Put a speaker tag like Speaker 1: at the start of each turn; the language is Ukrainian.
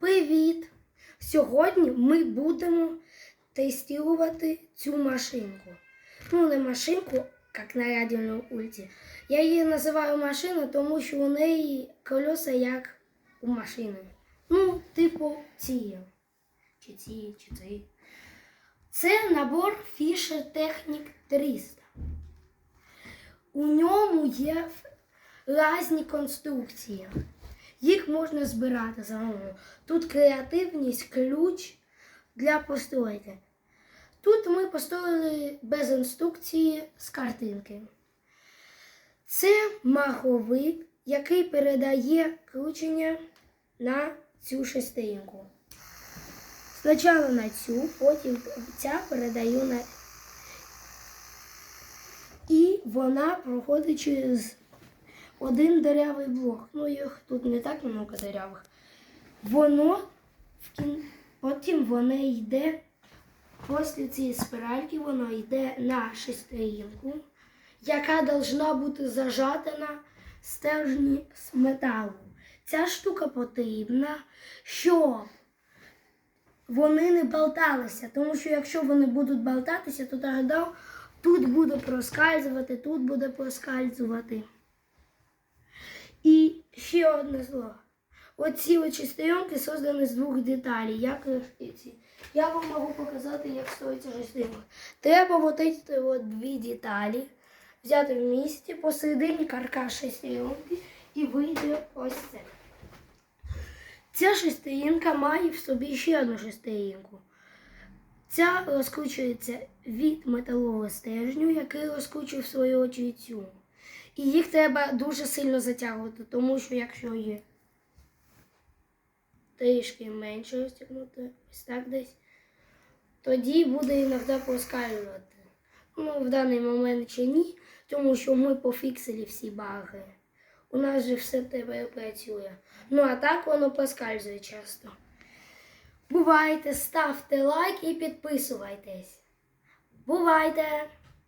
Speaker 1: Привіт! Сьогодні ми будемо тестувати цю машинку. Ну, не машинку, як на радіоній ульті. Я її називаю машиною, тому що у неї колеса як у машини. Ну, типу ці. Чи ці, чи ці. Це набор Fisher Technic 300. У ньому є різні конструкції. Їх можна збирати самому. Тут креативність, ключ для постройки. Тут ми построїли без інструкції з картинки. Це маховик, який передає кручення на цю шестеринку. Спочатку на цю, потім ця передаю на. І вона проходить через один деревий блок. Ну, їх тут не так много деревих. Воно потім воно йде, після цієї спиральки, воно йде на шестеринку, яка должна бути зажата на стержні з металу. Ця штука потрібна, щоб вони не болталися, тому що якщо вони будуть болтатися, то тоді тут буде проскальзувати, тут буде проскальзувати. І ще одне слово. Оці от шестеренки создані з двох деталей, як ці. Я вам можу показати, як строїться шестеренка. Треба вот ці от дві деталі взяти посередині каркас шестеренки і вийде ось це. Ця шестеринка має в собі ще одну шестеринку. Ця розкручується від металового стержню, який розкручує в свою очередь цю. І їх треба дуже сильно затягувати, тому що якщо є трішки менше розтягнути, ось так десь, тоді буде іноді проскалювати. Ну, в даний момент ще ні, тому що ми пофіксили всі баги. У нас же все тебе працює. Ну а так воно проскальзує часто. Бувайте, ставте лайк і підписуйтесь. Бувайте!